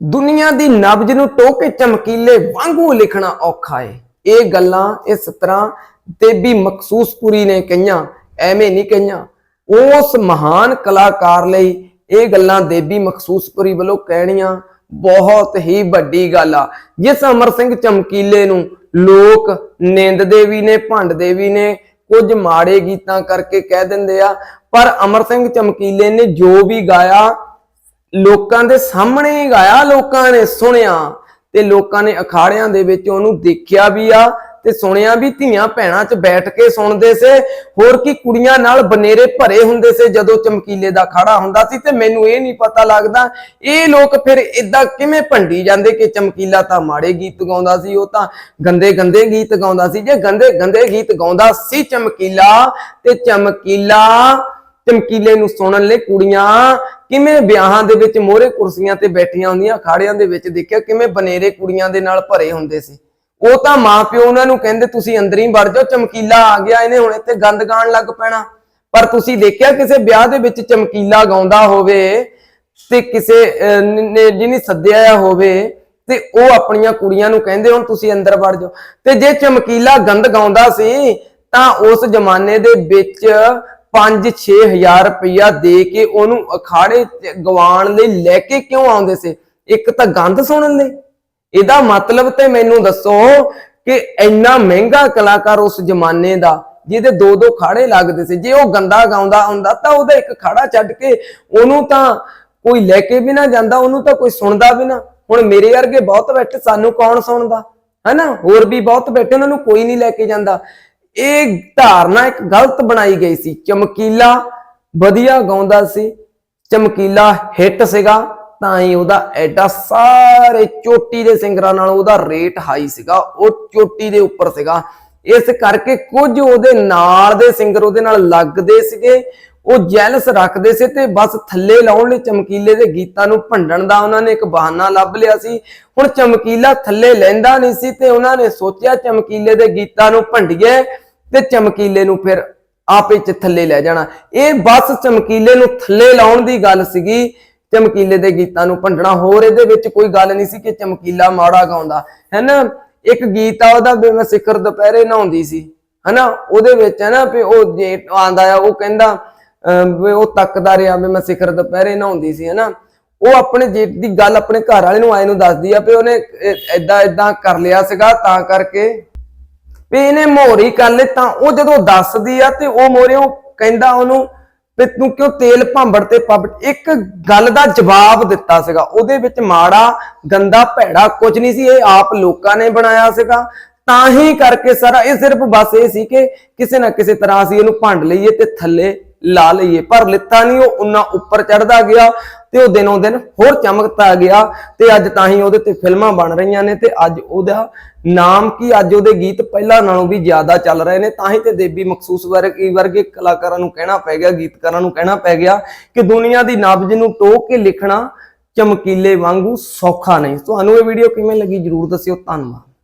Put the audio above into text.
ਦੁਨੀਆ ਦੀ ਨਬਜ ਨੂੰ ਟੋਕ ਕੇ ਚਮਕੀਲੇ ਵਾਂਗੂ ਲਿਖਣਾ ਔਖਾ ਏ। ਇਹ ਗੱਲਾਂ ਇਸ ਤਰ੍ਹਾਂ ਦੇਬੀ ਮਖਸੂਸਪੁਰੀ ਨੇ ਕਹੀਆਂ, ਐਵੇਂ ਨਹੀਂ ਕਹੀਆਂ। ਉਸ ਮਹਾਨ ਕਲਾਕਾਰ ਲਈ ਇਹ ਗੱਲਾਂ ਦੇਬੀ ਮਖਸੂਸਪੁਰੀ ਵੱਲੋਂ ਕਹਿਣੀਆਂ ਬਹੁਤ ਹੀ ਵੱਡੀ ਗੱਲ ਆ। ਜਿਸ ਅਮਰ ਸਿੰਘ ਚਮਕੀਲੇ ਨੂੰ ਲੋਕ ਨਿੰਦਦੇ ਵੀ ਨੇ ਭੰਡਦੇ ਵੀ ਨੇ, ਕੁਝ ਮਾੜੇ ਗੀਤਾਂ ਕਰਕੇ ਕਹਿ ਦਿੰਦੇ ਆ। ਪਰ ਅਮਰ ਸਿੰਘ ਚਮਕੀਲੇ ਨੇ ਜੋ ਵੀ ਗਾਇਆ ਲੋਕਾਂ ਦੇ ਸਾਹਮਣੇ ਗਾਇਆ, ਲੋਕਾਂ ਨੇ ਸੁਣਿਆ ਤੇ ਲੋਕਾਂ ਨੇ ਅਖਾੜਿਆਂ ਦੇ ਵਿੱਚ ਉਹਨੂੰ ਦੇਖਿਆ ਵੀ ਆ ਤੇ ਸੁਣਿਆ ਵੀ ਧੀਆਂ ਭੈਣਾਂ 'ਚ ਬੈਠ ਕੇ ਸੁਣਦੇ ਸੇ। ਹੋਰ ਕੀ ਕੁੜੀਆਂ ਨਾਲ ਬਨੇਰੇ ਭਰੇ ਹੁੰਦੇ ਸੇ ਜਦੋਂ ਚਮਕੀਲੇ ਦਾ ਖਾੜਾ ਹੁੰਦਾ ਸੀ ਤੇ ਮੈਨੂੰ ਇਹ ਨਹੀਂ ਪਤਾ ਲੱਗਦਾ। ਇਹ ਲੋਕ ਫਿਰ ਇਦਾਂ ਕਿਵੇਂ ਭੰਡੀ ਜਾਂਦੇ ਕਿ ਚਮਕੀਲਾ ਤਾਂ ਮਾੜੇ ਗੀਤ ਗਾਉਂਦਾ ਸੀ, ਉਹ ਤਾਂ ਗੰਦੇ ਗੰਦੇ ਗੀਤ ਗਾਉਂਦਾ ਸੀ। ਜੇ ਗੰਦੇ ਗੰਦੇ ਗੀਤ ਗਾਉਂਦਾ ਸੀ ਚਮਕੀਲਾ ਤੇ ਚਮਕੀਲਾ ਚਮਕੀਲੇ ਨੂੰ ਸੁਣਨ ਲਈ ਕੁੜੀਆਂ ਕਿਵੇਂ ਵਿਆਹਾਂ ਦੇ ਵਿੱਚ ਮੋਹਰੇ ਕੁਰਸੀਆਂ ਤੇ ਬੈਠੀਆਂ ਹੁੰਦੀਆਂ, ਅਖਾੜਿਆਂ ਦੇ ਵਿੱਚ ਦੇਖਿਆ ਕਿਵੇਂ ਬਨੇਰੇ ਕੁੜੀਆਂ ਦੇ ਨਾਲ ਭਰੇ ਹੁੰਦੇ ਸੀ। ਉਹ ਤਾਂ ਮਾਪਿਓ ਉਹਨਾਂ ਨੂੰ ਕਹਿੰਦੇ, ਤੁਸੀਂ ਅੰਦਰ ਹੀ ਵੜ ਜਾਓ, ਚਮਕੀਲਾ ਆ ਗਿਆ, ਇਹਨੇ ਹੁਣ ਇੱਥੇ ਗੰਦ ਗਾਣ ਲੱਗ ਪੈਣਾ। ਪਰ ਤੁਸੀਂ ਦੇਖਿਆ ਕਿਸੇ ਵਿਆਹ ਦੇ ਵਿੱਚ ਚਮਕੀਲਾ ਗਾਉਂਦਾ ਹੋਵੇ ਤੇ ਕਿਸੇ ਨੇ, ਜਿਹਨੇ ਸੱਦਿਆ ਹੋਵੇ ਤੇ ਉਹ ਆਪਣੀਆਂ ਕੁੜੀਆਂ ਨੂੰ ਕਹਿੰਦੇ ਹੁਣ, ਤੁਸੀਂ ਅੰਦਰ ਵੜ ਜਾਓ। ਤੇ ਜੇ ਚਮਕੀਲਾ ਗੰਦ ਗਾਉਂਦਾ ਸੀ, ਤਾਂ ਉਸ ਜ਼ਮਾਨੇ ਦੇ ਵਿੱਚ 5-6000 ਰੁਪਇਆ ਦੇ ਕੇ ਉਹਨੂੰ ਅਖਾੜੇ 'ਚ ਗਵਾਉਣ ਲਈ ਲੈ ਕੇ ਕਿਉਂ ਆਉਂਦੇ ਸੀ? ਇੱਕ ਤਾਂ ਗੰਦ ਸੁਣਨ ਲਈ। ਇਹਦਾ ਮਤਲਬ ਤੇ ਮੈਨੂੰ ਦੱਸੋ ਕਿ ਇੰਨਾ ਮਹਿੰਗਾ ਕਲਾਕਾਰ ਉਸ ਜ਼ਮਾਨੇ ਦਾ, ਜਿਹਦੇ ਦੋ ਦੋ ਖਾੜੇ ਲੱਗਦੇ ਸੀ, ਜੇ ਉਹ ਗੰਦਾ ਗਾਉਂਦਾ ਹੁੰਦਾ ਤਾਂ ਉਹਦਾ ਇੱਕ ਖਾੜਾ ਛੱਡ ਕੇ ਉਹਨੂੰ ਤਾਂ ਕੋਈ ਲੈ ਕੇ ਵੀ ਨਾ ਜਾਂਦਾ, ਉਹਨੂੰ ਤਾਂ ਕੋਈ ਸੁਣਦਾ ਵੀ ਨਾ। ਹੁਣ ਮੇਰੇ ਵਰਗੇ ਬਹੁਤ ਬੈਠੇ, ਸਾਨੂੰ ਕੌਣ ਸੁਣਦਾ? ਹੈਨਾ? ਹੋਰ ਵੀ ਬਹੁਤ ਬੈਠੇ, ਉਹਨਾਂ ਨੂੰ ਕੋਈ ਨਹੀਂ ਲੈ ਕੇ ਜਾਂਦਾ। ਇਹ ਧਾਰਨਾ ਇੱਕ ਗਲਤ ਬਣਾਈ ਗਈ ਸੀ। ਚਮਕੀਲਾ ਵਧੀਆ ਗਾਉਂਦਾ ਸੀ, ਚਮਕੀਲਾ ਹਿੱਟ ਸੀਗਾ, ਤਾਂ ਹੀ ਉਹਦਾ ਐਡਾ ਸਾਰੇ ਚੋਟੀ ਦੇ ਸਿੰਗਰਾਂ ਨਾਲ ਉਹਦਾ ਰੇਟ ਹਾਈ ਸੀਗਾ, ਉਹ ਚੋਟੀ ਦੇ ਉੱਪਰ ਸੀਗਾ। ਇਸ ਕਰਕੇ ਕੁਝ ਉਹਦੇ ਨਾਲ ਦੇ ਸਿੰਗਰ ਉਹਦੇ ਨਾਲ ਲੱਗਦੇ ਸੀਗੇ, ਉਹ ਜੈਲਸ ਰੱਖਦੇ ਸੀ ਤੇ ਬਸ ਥੱਲੇ ਲਾਉਣ ਲਈ ਚਮਕੀਲੇ ਦੇ ਗੀਤਾਂ ਨੂੰ ਭੰਡਣ ਦਾ ਉਹਨਾਂ ਨੇ ਇੱਕ ਬਹਾਨਾ ਲੱਭ ਲਿਆ ਸੀ। ਹੁਣ ਚਮਕੀਲਾ ਥੱਲੇ ਲੈਂਦਾ ਨਹੀਂ ਸੀ ਤੇ ਉਹਨਾਂ ਨੇ ਸੋਚਿਆ ਚਮਕੀਲੇ ਦੇ ਗੀਤਾਂ ਨੂੰ ਭੰਡੀਏ। ਤੇ ਚਮਕੀਲੇ ਨੂੰ ਫਿਰ ਆਪੇ ਚ ਥੱਲੇ ਲੈ ਜਾਣਾ। ਇਹ ਬਸ ਚਮਕੀਲੇ ਨੂੰ ਥੱਲੇ ਲਾਉਣ ਦੀ ਗੱਲ ਸੀਗੀ। ਚਮਕੀਲੇ ਦੇ ਗੀਤਾਂ ਨੂੰ ਭੰਡਣਾ। ਹੋਰ ਇਹਦੇ ਵਿੱਚ ਕੋਈ ਗੱਲ ਨਹੀਂ ਸੀ ਕਿ ਚਮਕੀਲਾ ਮਾੜਾ ਗਾਉਂਦਾ। ਹੈਨਾ? ਇੱਕ ਗੀਤ ਆ, ਉਹਦਾ ਵੀ ਮੈਂ ਸਿਖਰ ਦੁਪਹਿਰੇ ਨਹਾਉਂਦੀ ਸੀ। ਹੈਨਾ? ਉਹਦੇ ਵਿੱਚ ਹੈ ਨਾ ਵੀ ਉਹ ਜੇ ਆਂਦਾ ਆ, ਉਹ ਕਹਿੰਦਾ, ਅਮ, ਵੀ ਉਹ ਤੱਕਦਾ ਰਿਹਾ ਵੀ ਮੈਂ ਸਿਖਰ ਦੁਪਹਿਰੇ ਨਹਾਉਂਦੀ ਸੀ। ਹੈਨਾ? ਉਹ ਆਪਣੇ ਜੇਠ ਦੀ ਗੱਲ ਆਪਣੇ ਘਰ ਵਾਲੇ ਨੂੰ ਆਏ ਨੂੰ ਦੱਸਦੀ ਆ ਵੀ ਉਹਨੇ ਐਦਾਂ ਐਦਾਂ ਕਰ ਲਿਆ ਸੀਗਾ, ਤਾਂ ਕਰਕੇ ਵੀ ਇਹਨੇ ਮੋਹਰੀ ਕਰ ਲਈ ਤਾਂ ਉਹ ਜਦੋਂ ਦੱਸਦੀ ਆ ਤੇ ਉਹ ਮੋਰੇ ਉਹ ਕਹਿੰਦਾ ਉਹਨੂੰ ਵੀ ਤੂੰ ਕਿਉਂ ਤੇਲ ਭਾਂਬੜ ਤੇ ਪੱਬ ਇੱਕ ਗੱਲ ਦਾ ਜਵਾਬ ਦਿੱਤਾ ਸੀਗਾ, ਉਹਦੇ ਵਿੱਚ ਮਾੜਾ, ਗੰਦਾ ਭੈੜਾ ਕੁਝ ਨਹੀਂ ਸੀ, ਇਹ ਆਪ ਲੋਕਾਂ ਨੇ ਬਣਾਇਆ ਸੀਗਾ। ਤਾਂ ਹੀ ਕਰਕੇ ਸਾਰਾ, ਇਹ ਸਿਰਫ ਬਸ ਇਹ ਸੀ ਕਿ ਕਿਸੇ ਨਾ ਕਿਸੇ ਤਰ੍ਹਾਂ ਅਸੀਂ ਇਹਨੂੰ ਭੰਡ ਲਈਏ ਤੇ ਥੱਲੇ ਲਾ ਲਈਏ, ਪਰ ਲਿੱਤਾ ਨਹੀਂ, ਉਹ ਉਨਾ ਉੱਪਰ ਚੜਦਾ ਗਿਆ। ਤੇ ਉਹ ਦਿਨੋਂ ਦਿਨ ਹੋਰ ਚਮਕਦਾ ਗਿਆ ਤੇ ਅੱਜ ਤਾਂ ਹੀ ਉਹਦੇ ਤੇ ਫਿਲਮਾਂ ਬਣ ਰਹੀਆਂ ਨੇ ਤੇ ਅੱਜ ਉਹਦਾ ਨਾਮ ਕੀ, ਅੱਜ ਉਹਦੇ ਗੀਤ ਪਹਿਲਾਂ ਨਾਲੋਂ ਵੀ ਜ਼ਿਆਦਾ ਚੱਲ ਰਹੇ ਨੇ, ਤਾਂ ਹੀ ਤੇ ਦੇਬੀ ਮਖਸੂਸ ਵਰਗੇ ਵਰਗੇ ਕਲਾਕਾਰਾਂ ਨੂੰ ਕਹਿਣਾ ਪੈ ਗਿਆ, ਗੀਤਕਾਰਾਂ ਨੂੰ ਕਹਿਣਾ ਪੈ ਗਿਆ ਕਿ ਦੁਨੀਆ ਦੀ ਨਬਜ ਨੂੰ ਟੋਕ ਕੇ ਲਿਖਣਾ ਚਮਕੀਲੇ ਵਾਂਗੂ ਸੌਖਾ ਨਹੀਂ। ਤੁਹਾਨੂੰ ਇਹ ਵੀਡੀਓ ਕਿਵੇਂ ਲੱਗੀ ਜਰੂਰ ਦੱਸਿਓ। ਧੰਨਵਾਦ।